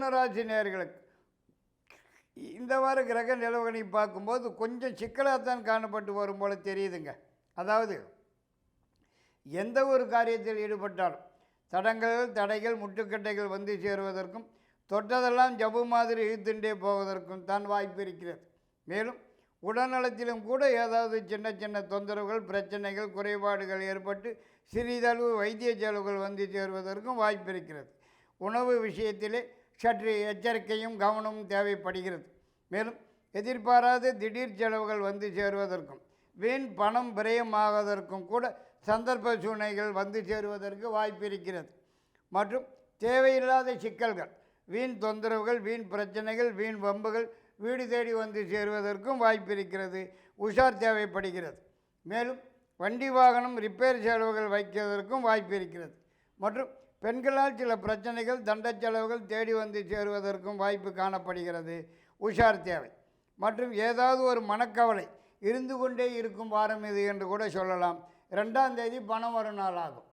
மிதுனராசி நேர்களுக்கு. இந்த வார கிரக நிலவனை பார்க்கும்போது கொஞ்சம் சிக்கலாக தான் காணப்பட்டு வரும் போல் தெரியுதுங்க. அதாவது எந்த ஒரு காரியத்தில் ஈடுபட்டாலும் தடங்கள் தடைகள் முட்டுக்கட்டைகள் வந்து சேருவதற்கும் தொட்டதெல்லாம் ஜபு மாதிரி இழுத்துண்டே போவதற்கும் தான் வாய்ப்பு இருக்கிறது. மேலும் உடல்நலத்திலும் கூட ஏதாவது சின்ன சின்ன தொந்தரவுகள் பிரச்சனைகள் குறைபாடுகள் ஏற்பட்டு சிறிதளவு வைத்திய செலவுகள் வந்து சேருவதற்கும் வாய்ப்பு இருக்கிறது. உணவு விஷயத்திலே சற்று எச்சரிக்கையும் கவனமும் தேவைப்படுகிறது. மேலும் எதிர்பாராத திடீர் செலவுகள் வந்து சேருவதற்கும் வீண் பணம் விரயமாவதற்கும் கூட சந்தர்ப்ப சூழ்நிலைகள் வந்து சேருவதற்கு வாய்ப்பு இருக்கிறது. மற்றும் தேவையில்லாத சிக்கல்கள் வீண் தொந்தரவுகள் வீண் பிரச்சனைகள் வீண் வம்புகள் வீடு தேடி வந்து சேருவதற்கும் வாய்ப்பு இருக்கிறது உஷார் தேவைப்படுகிறது. மேலும் வண்டி வாகனம் ரிப்பேர் செலவுகள் வைக்கிறதற்கும் வாய்ப்பு இருக்கிறது. மற்றும் பெண்களால் சில பிரச்சனைகள் தண்ட செலவுகள் தேடி வந்து சேருவதற்கும் வாய்ப்பு காணப்படுகிறது. உஷார் தேவை. மற்றும் ஏதாவது ஒரு மனக்கவலை இருந்து கொண்டே இருக்கும் வாரம் இது என்று கூட சொல்லலாம். ரெண்டாம் தேதி பணம் வரும் நாள் ஆகும்